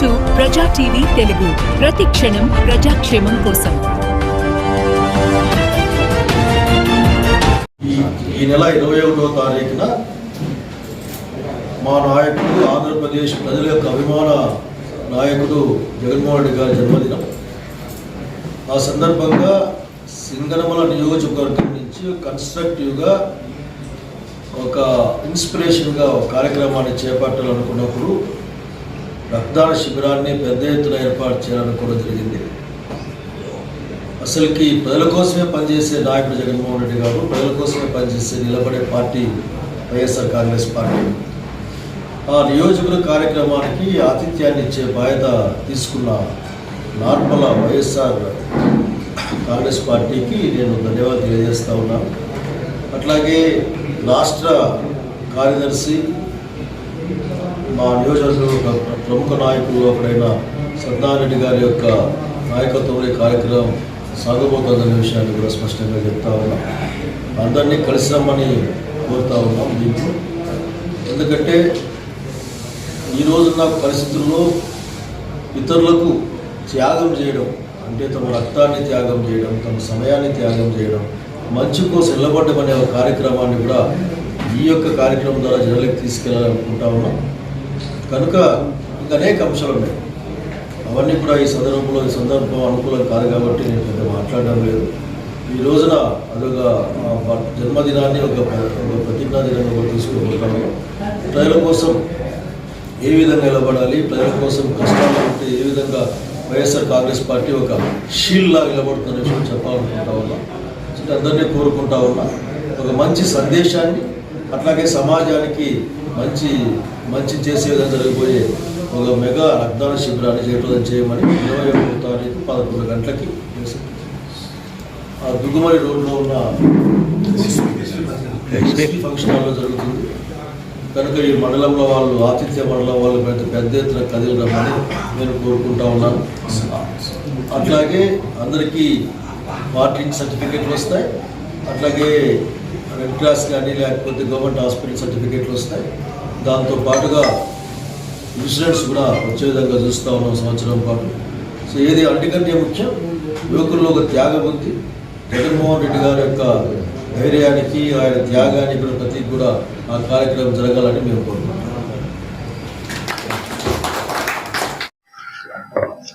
To ప్రజా TV Telugu. ప్రతి క్షణం ప్రజాక్షేమం కోసం. ఈ ఈ నెల ఇరవై ఒకటో తారీఖున మా నాయకుడు ఆంధ్రప్రదేశ్ ప్రజల యొక్క అభిమాన నాయకుడు జగన్మోహన్ రెడ్డి గారి జన్మదినం. ఆ సందర్భంగా సింగనమల నియోజకవర్గం నుంచి కన్స్ట్రక్టివ్గా ఒక ఇన్స్పిరేషన్గా ఒక కార్యక్రమాన్ని చేపట్టాలనుకున్నప్పుడు రక్తదాన శిబిరాన్ని పెద్ద ఎత్తున ఏర్పాటు చేయాలనుకోవడం జరిగింది. అసలుకి ప్రజల కోసమే పనిచేసే నాయకుడు జగన్మోహన్ రెడ్డి గారు ప్రజల కోసమే పనిచేసే నిలబడే పార్టీ వైఎస్ఆర్ కాంగ్రెస్ పార్టీ. ఆ నియోజకుల కార్యక్రమానికి ఆతిథ్యాన్ని ఇచ్చే బాధ్యత తీసుకున్న నార్మల వైఎస్ఆర్ కాంగ్రెస్ పార్టీకి నేను ధన్యవాదాలు తెలియజేస్తా ఉన్నాను. అట్లాగే రాష్ట్ర కార్యదర్శి మా నియోజకవర్గంలో ప్రముఖ నాయకులు ఒకడైన సత్యనారాయణ గారి యొక్క నాయకత్వంలో కార్యక్రమం సాగబోతుందనే విషయాన్ని కూడా స్పష్టంగా చెప్తా ఉన్నాం. అందరినీ కలిసి రమ్మని కోరుతా ఉన్నాం దీంట్లో ఎందుకంటే ఈరోజు రోజున్న పరిస్థితుల్లో ఇతరులకు త్యాగం చేయడం అంటే తమ రక్తాన్ని త్యాగం చేయడం తమ సమయాన్ని త్యాగం చేయడం మంచి కోసం నిలబడడం అనే ఒక కార్యక్రమాన్ని కూడా ఈ యొక్క కార్యక్రమం ద్వారా జనాలకు తీసుకెళ్ళాలనుకుంటా ఉన్నాం. కనుక ఇంకా అనేక అంశాలు ఉన్నాయి. అవన్నీ కూడా ఈ సందర్భంలో ఈ సందర్భం అనుకూలం కాదు కాబట్టి నేను పెద్ద మాట్లాడడం లేదు. ఈ రోజున అదొక జన్మదినాన్ని ఒక ప్రతిజ్ఞా దినంగా కూడా తీసుకోబోతాము ప్రజల కోసం ఏ విధంగా నిలబడాలి? ప్రజల కోసం కష్టాలు ఉంటే ఏ విధంగా వైఎస్ఆర్ కాంగ్రెస్ పార్టీ ఒక షీల్డ్లా నిలబడుతున్న విషయం చెప్పాలనుకుంటా ఉన్నా. అందరినీ కోరుకుంటా ఉన్నా. ఒక మంచి సందేశాన్ని అట్లాగే సమాజానికి మంచి మంచి చేసే విధంగా జరిగిపోయే ఒక మెగా రక్తదాన శిబిరాన్ని చేయటం చేయమని ఇరవై ఒకటో తారీఖు పదకొండు గంటలకి ఆ దుగ్గుమడి రోడ్లో ఉన్న ఫంక్షన్ హాల్లో జరుగుతుంది. కనుక ఈ మండలంలో వాళ్ళు ఆతిథ్య మండలం వాళ్ళు పెద్ద పెద్ద ఎత్తున కదిలి రమ్మని నేను కోరుకుంటా ఉన్నాను. అట్లాగే అందరికీ మార్కింగ్ సర్టిఫికెట్లు వస్తాయి. అట్లాగే రెడ్ క్రాస్ కానీ లేకపోతే గవర్నమెంట్ హాస్పిటల్ సర్టిఫికేట్లు వస్తాయి. దాంతో పాటుగా ఇన్సూరెన్స్ కూడా వచ్చే విధంగా చూస్తూ ఉన్నాం సంవత్సరం పాటు. సో ఏది అన్నిటికంటే ముఖ్యం యువకుల్లో ఒక త్యాగం ఉంది జగన్మోహన్ రెడ్డి గారి యొక్క ధైర్యానికి ఆయన త్యాగానికి కూడా ప్రతి కూడా ఆ కార్యక్రమం జరగాలని మేము కోరుకుంటున్నాం.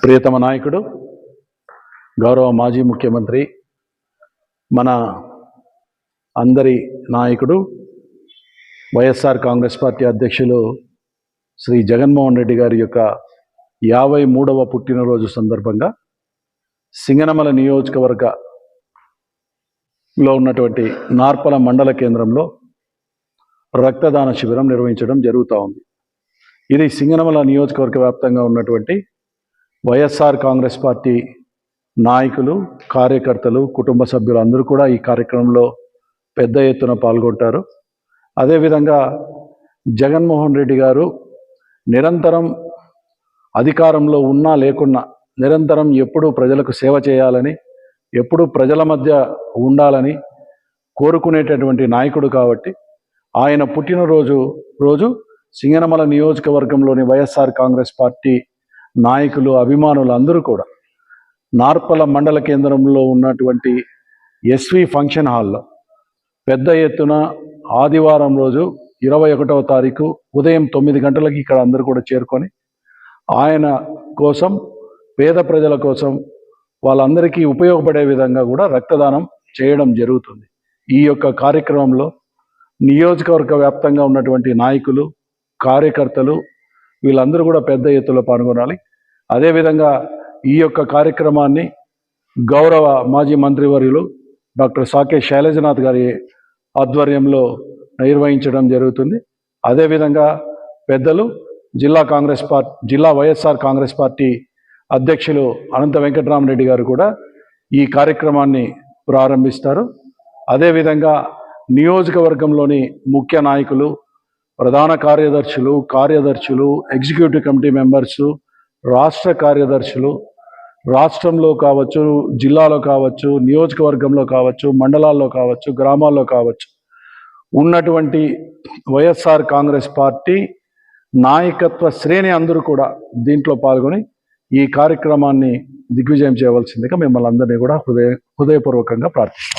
ప్రియతమ నాయకుడు గౌరవ మాజీ ముఖ్యమంత్రి మన అందరి నాయకుడు వైఎస్ఆర్ కాంగ్రెస్ పార్టీ అధ్యక్షులు శ్రీ జగన్మోహన్ రెడ్డి గారి యొక్క యాభై మూడవ పుట్టినరోజు సందర్భంగా సింగనమల నియోజకవర్గలో ఉన్నటువంటి నార్పల మండల కేంద్రంలో రక్తదాన శిబిరం నిర్వహించడం జరుగుతూ ఉంది. ఇది సింగనమల నియోజకవర్గ వ్యాప్తంగా ఉన్నటువంటి వైఎస్ఆర్ కాంగ్రెస్ పార్టీ నాయకులు కార్యకర్తలు కుటుంబ సభ్యులు అందరూ కూడా ఈ కార్యక్రమంలో పెద్ద ఎత్తున పాల్గొంటారు. అదేవిధంగా జగన్మోహన్ రెడ్డి గారు నిరంతరం అధికారంలో ఉన్నా లేకున్నా నిరంతరం ఎప్పుడూ ప్రజలకు సేవ చేయాలని ఎప్పుడూ ప్రజల మధ్య ఉండాలని కోరుకునేటటువంటి నాయకుడు కాబట్టి ఆయన పుట్టినరోజు రోజు సింగనమల నియోజకవర్గంలోని వైఎస్ఆర్ కాంగ్రెస్ పార్టీ నాయకులు అభిమానులు అందరూ కూడా నార్పల మండల కేంద్రంలో ఉన్నటువంటి ఎస్వి ఫంక్షన్ హాల్లో పెద్ద ఎత్తున ఆదివారం రోజు ఇరవై ఒకటవ తారీఖు ఉదయం తొమ్మిది గంటలకి ఇక్కడ అందరూ కూడా చేరుకొని ఆయన కోసం పేద ప్రజల కోసం వాళ్ళందరికీ ఉపయోగపడే విధంగా కూడా రక్తదానం చేయడం జరుగుతుంది. ఈ యొక్క కార్యక్రమంలో నియోజకవర్గ వ్యాప్తంగా ఉన్నటువంటి నాయకులు కార్యకర్తలు వీళ్ళందరూ కూడా పెద్ద ఎత్తులో పాల్గొనాలి. అదేవిధంగా ఈ యొక్క కార్యక్రమాన్ని గౌరవ మాజీ మంత్రివర్యులు డాక్టర్ సాకే శైలజనాథ్ గారి ఆధ్వర్యంలో నిర్వహించడం జరుగుతుంది. అదేవిధంగా పెద్దలు జిల్లా కాంగ్రెస్ పార్టీ జిల్లా వైఎస్ఆర్ కాంగ్రెస్ పార్టీ అధ్యక్షులు అనంత వెంకటరామరెడ్డి గారు కూడా ఈ కార్యక్రమాన్ని ప్రారంభిస్తారు. అదేవిధంగా నియోజకవర్గంలోని ముఖ్య నాయకులు ప్రధాన కార్యదర్శులు కార్యదర్శులు ఎగ్జిక్యూటివ్ కమిటీ మెంబర్సు రాష్ట్ర కార్యదర్శులు రాష్ట్రంలో కావచ్చు జిల్లాలో కావచ్చు నియోజకవర్గంలో కావచ్చు మండలాల్లో కావచ్చు గ్రామాల్లో కావచ్చు ఉన్నటువంటి వైఎస్ఆర్ కాంగ్రెస్ పార్టీ నాయకత్వ శ్రేణి అందరూ కూడా దీంట్లో పాల్గొని ఈ కార్యక్రమాన్ని దిగ్విజయం చేయవలసిందిగా మిమ్మల్ని అందరినీ కూడా హృదయ హృదయపూర్వకంగా ప్రార్థిస్తాం